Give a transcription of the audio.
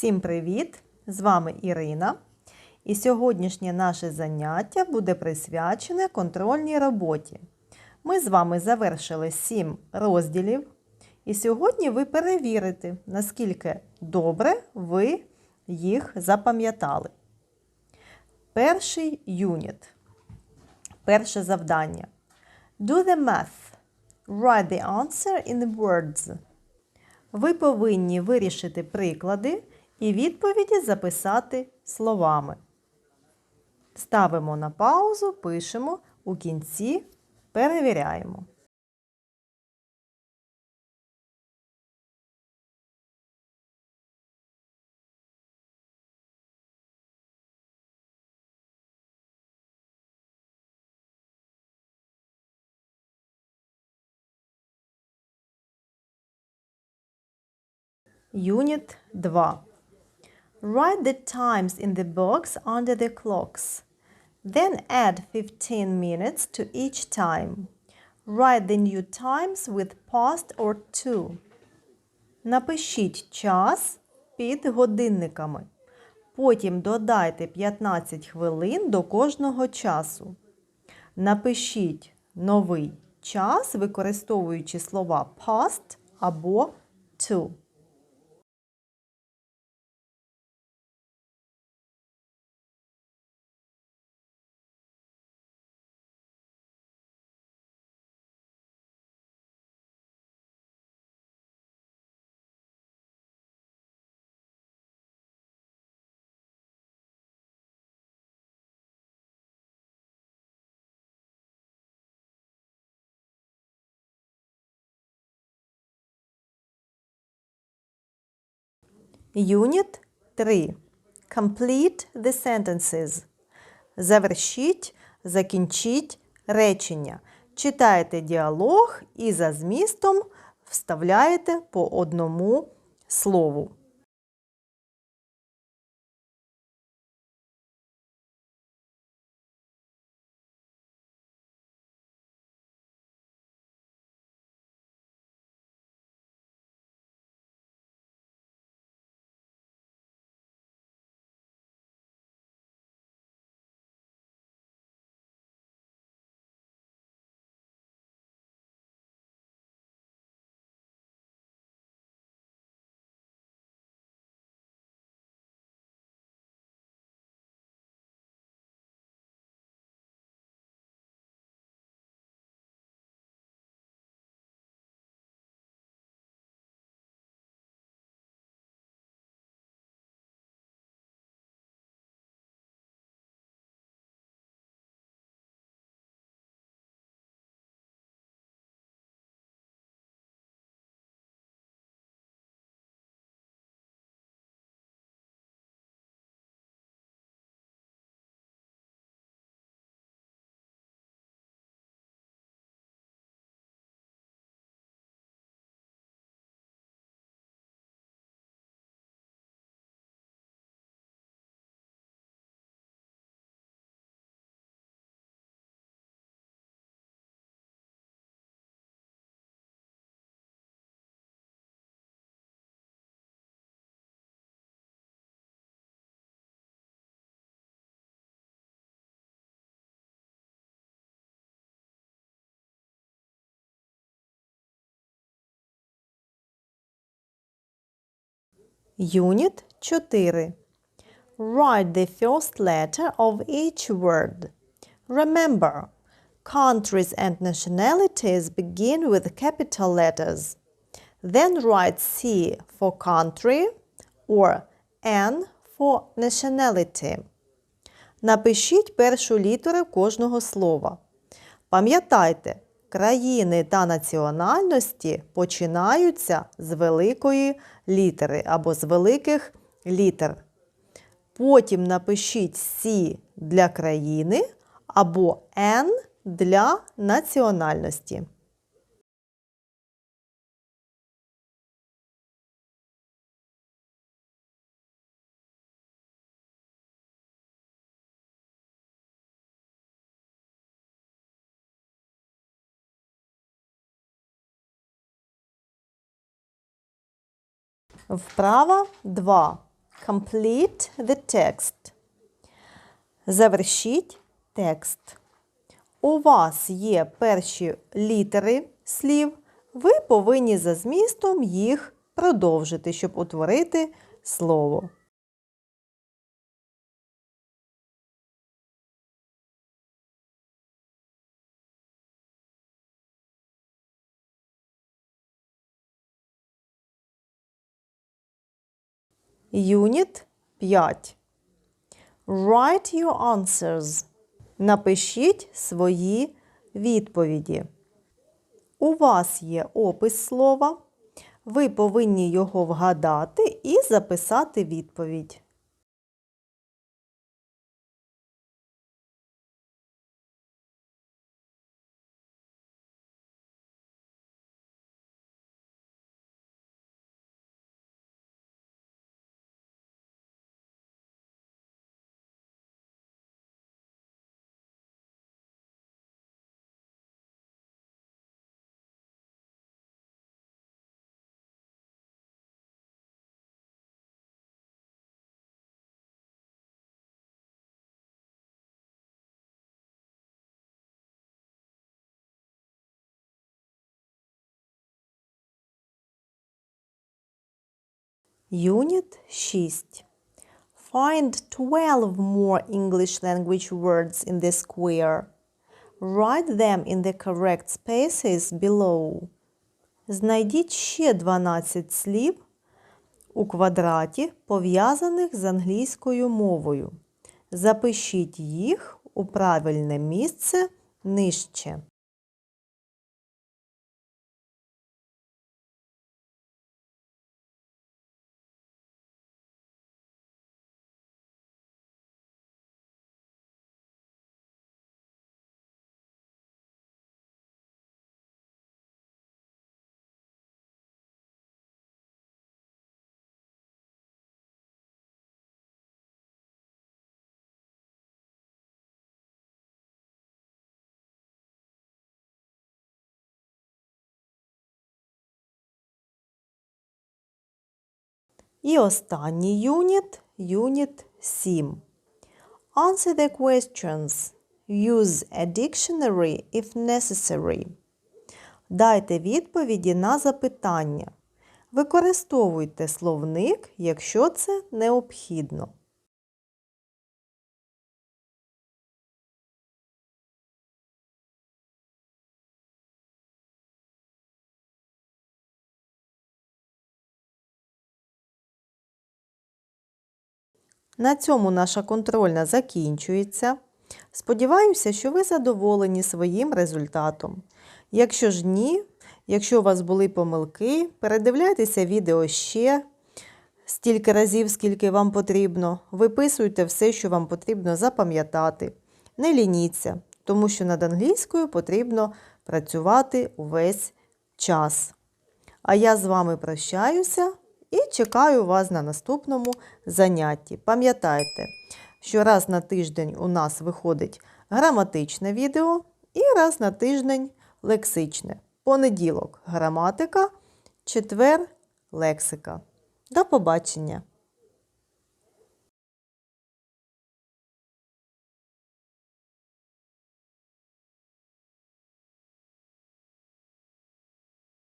Всім привіт! З вами Ірина. І сьогоднішнє наше заняття буде присвячене контрольній роботі. Ми з вами завершили 7 розділів. І сьогодні ви перевірите, наскільки добре ви їх запам'ятали. Перший юніт. Перше завдання. Do the math. Write the answer in words. Ви повинні вирішити приклади і відповіді записати словами. Ставимо на паузу, пишемо, у кінці перевіряємо. Unit 2. Write the times in the box under the clocks. Then add 15 minutes to each time. Write the new times with past or to. Напишіть час під годинниками. Потім додайте 15 хвилин до кожного часу. Напишіть новий час, використовуючи слова past або to. Unit 3. Complete the sentences. Завершіть, закінчіть речення. Читайте діалог і за змістом вставляєте по одному слову. Unit 4. Write the first letter of each word. Remember, countries and nationalities begin with capital letters. Then write C for country or N for nationality. Напишіть першу літеру кожного слова. Пам'ятайте, Країни та національності починаються з великої літери або з великих літер. Потім напишіть Сі для країни або Н для національності. Вправа 2. Complete the text. Завершіть текст. У вас є перші літери слів. Ви повинні за змістом їх продовжити, щоб утворити слово. Юніт 5. Write your answers. Напишіть свої відповіді. У вас є опис слова. Ви повинні його вгадати і записати відповідь. Unit 6. Find 12 more English language words in the square. Write them in the correct spaces below. Знайдіть ще 12 слів у квадраті, пов'язаних з англійською мовою. Запишіть їх у правильне місце нижче. І останній юніт юніт 7. Answer the questions. Use a dictionary if necessary. Дайте відповіді на запитання. Використовуйте словник, якщо це необхідно. На цьому наша контрольна закінчується. Сподіваюся, що ви задоволені своїм результатом. Якщо ж ні, якщо у вас були помилки, передивляйтеся відео ще стільки разів, скільки вам потрібно. Виписуйте все, що вам потрібно запам'ятати. Не лініться, тому що над англійською потрібно працювати увесь час. А я з вами прощаюся і чекаю вас на наступному занятті. Пам'ятайте, що раз на тиждень у нас виходить граматичне відео і раз на тиждень лексичне. Понеділок граматика, четвер лексика. До побачення!